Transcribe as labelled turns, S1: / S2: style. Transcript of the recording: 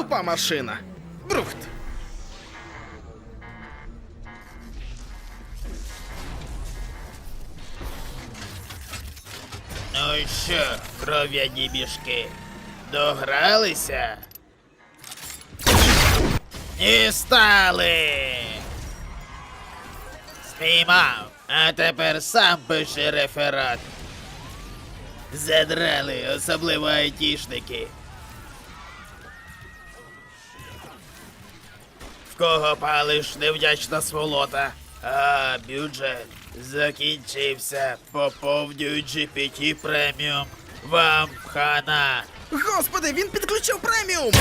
S1: слаба машина. Брухт.
S2: Ну що, кров'яні мішки, догралися? І стали. Спіймав, а тепер сам пиши реферат. Задрали, особливо айтішники. Кого палиш невдячна сволота? А, бюджет закінчився. Поповнюють GPT преміум. Вам хана.
S1: Господи, він підключив преміум!